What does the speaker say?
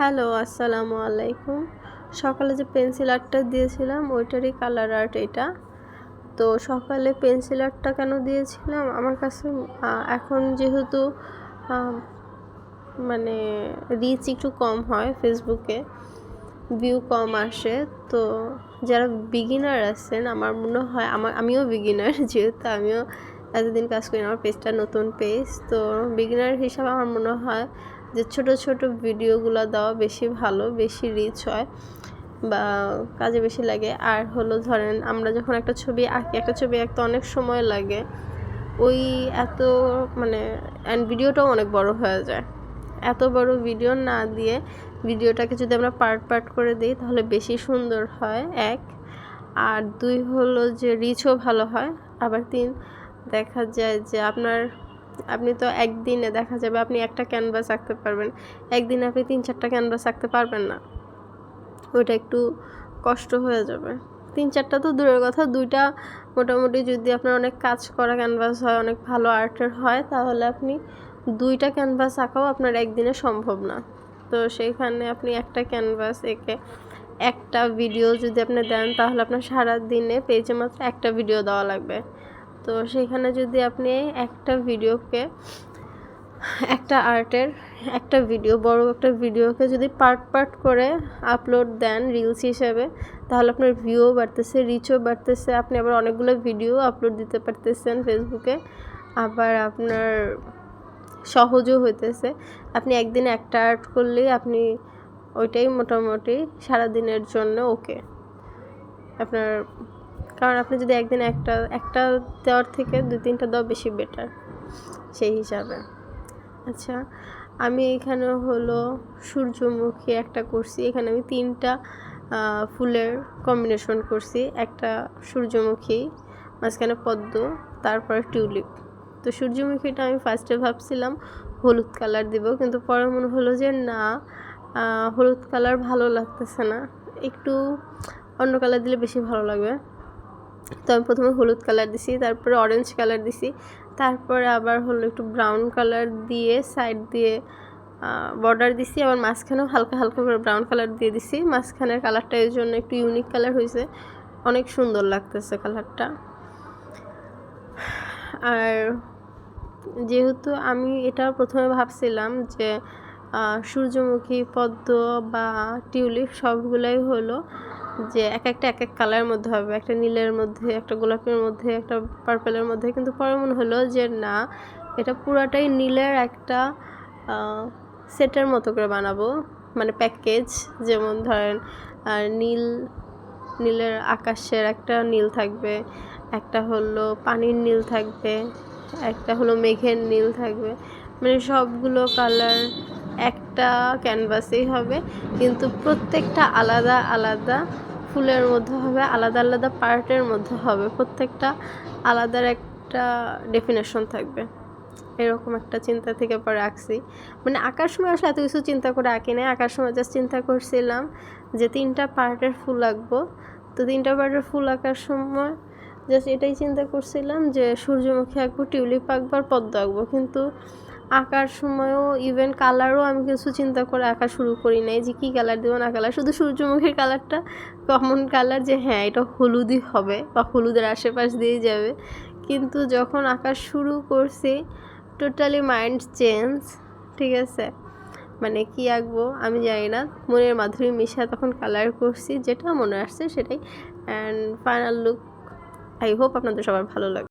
Hello, আসসালামু আলাইকুম। সকালে যে পেন্সিল আর্টটা দিয়েছিলাম, ওইটারই কালার আর্ট এটা। তো সকালে পেন্সিল আর্টটা কেন দিয়েছিলাম? আমার কাছে এখন যেহেতু মানে রিচ একটু কম হয় ফেসবুকে ভিউ কম আসে, তো যারা বিগিনার আছেন, আমার মনে হয়, আমার, আমিও বিগিনার যেহেতু আমিও এতদিন কাজ করি আমার পেজটা নতুন পেজ তো বিগিনার হিসাবে আমার মনে হয় যে ছোট ছোট ভিডিওগুলো দেওয়া বেশি ভালো, বেশি রিচ হয় বা কাজে বেশি লাগে। আর হলো ধরেন আমরা যখন একটা ছবি আঁকি, একটা ছবি আঁকতে অনেক সময় লাগে। ওই এত মানে অ্যান্ড ভিডিওটাও অনেক বড় হয়ে যায়। এত বড় ভিডিও না দিয়ে ভিডিওটাকে যদি আমরা পার্ট পার্ট করে দিই, তাহলে বেশি সুন্দর হয়, এক। আর দুই হলো যে রিচও ভালো হয়। আবার তিন, দেখা যায় যে আপনার আপনি তো একদিনে দেখা যাবে আপনি একটা ক্যানভাস আঁকতে পারবেন। একদিনে আপনি তিন চারটা ক্যানভাস আঁকতে পারবেন না। ওইটা একটু কষ্ট হয়ে যাবে। তিন চারটা তো দূরের কথা, দুইটা মোটামুটি যদি আপনার অনেক কাজ করা ক্যানভাস হয়, অনেক ভালো আর্টের হয়, তাহলে আপনি দুইটা ক্যানভাস আঁকাও আপনার একদিনে সম্ভব না। তো সেইখানে আপনি একটা ক্যানভাস এঁকে একটা ভিডিও যদি আপনি দেন, তাহলে আপনার সারা দিনে পেজে মাত্র একটা ভিডিও দেওয়া লাগবে। তো সেখানে যদি আপনি একটা ভিডিওকে, একটা আর্টের একটা ভিডিও, বড় একটা ভিডিওকে যদি পার্ট পার্ট করে আপলোড দেন রিলস হিসেবে, তাহলে আপনার ভিউও বাড়তেছে রিচও বাড়তেছে। আপনি আবার অনেকগুলো ভিডিও আপলোড দিতে পারতেছেন ফেসবুকে আবার আপনার সহজও হইতেছে। আপনি একদিন একটা আর্ট করলেই আপনি ওইটাই মোটামুটি সারাদিনের জন্য ওকে আপনার কারণ আপনি যদি একদিন একটা একটা দেওয়ার থেকে দু তিনটা দেওয়া বেশি বেটার সেই হিসাবে। আচ্ছা আমি এখানে হলো সূর্যমুখী একটা করছি। এখানে আমি তিনটা ফুলের কম্বিনেশন করছি। একটা সূর্যমুখী, মাঝখানে পদ্ম, তারপরে টিউলিপ তো সূর্যমুখীটা আমি ফার্স্টে ভাবছিলাম হলুদ কালার দিব, কিন্তু পরে মনে হলো যে না হলুদ কালার ভালো লাগতেছে না। একটু অন্য কালার দিলে বেশি ভালো লাগবে। তো আমি প্রথমে হলুদ কালার দিছি, তারপরে অরেঞ্জ কালার দিছি, তারপরে আবার হলো একটু ব্রাউন কালার দিয়ে সাইড দিয়ে বর্ডার দিছি, আবার মাঝখানেও হালকা হালকা করে ব্রাউন কালার দিয়ে দিছি, মাঝখানের কালারটা এই জন্য একটু ইউনিক কালার হয়েছে, অনেক সুন্দর লাগতেছে কালারটা। আর যেহেতু আমি এটা প্রথমে ভাবছিলাম যে সূর্যমুখী, পদ্ম বা টিউলিপ সবগুলাই হলো যে এক একটা, এক এক কালারের মধ্যে হবে। একটা নীলের মধ্যে, একটা গোলাপের মধ্যে, একটা পার্পেলের মধ্যে। কিন্তু পরে মনে হলো যে না, এটা পুরাটাই নীলের একটা সেটের মতো করে বানাবো। মানে প্যাকেজ যেমন ধরেন নীল, নীলের আকাশের একটা নীল থাকবে, একটা হলো পানির নীল থাকবে, একটা হলো মেঘের নীল থাকবে। মানে সবগুলো কালার একটা ক্যানভাসেই হবে, কিন্তু প্রত্যেকটা আলাদা আলাদা ফুলের মধ্যে হবে, আলাদা আলাদা পার্টের মধ্যে হবে, প্রত্যেকটা আলাদার একটা ডেফিনেশন থাকবে। এরকম একটা চিন্তা থেকে পরে আঁকছি মানে আঁকার সময় আসলে এত কিছু চিন্তা করে আঁকি নাই, আঁকার সময় জাস্ট চিন্তা করছিলাম যে তিনটা পার্টের ফুল আঁকবো। তো তিনটা পার্টের ফুল আঁকার সময় জাস্ট এটাই চিন্তা করছিলাম যে সূর্যমুখী আঁকবো, টিউলিপ আঁকবো আর পদ্ম আঁকবো। কিন্তু আঁকার সময়ও ইভেন কালারও আমি কিছু চিন্তা করে আঁকা শুরু করি নাই যে কী কালার দেবো না কালার শুধু সূর্যমুখীর কালারটা কমন কালার যে হ্যাঁ এটা হলুদই হবে বা হলুদের আশেপাশ দিয়ে যাবে। কিন্তু যখন আঁকা শুরু করছি টোটালি মাইন্ড চেঞ্জ ঠিক আছে? মানে কি আঁকবো আমি জানি না। মনের মাধুরী মিশা তখন কালার করছি, যেটা মনে আসছে সেটাই। And final look I hope আপনাদের সবার ভালো লাগবে।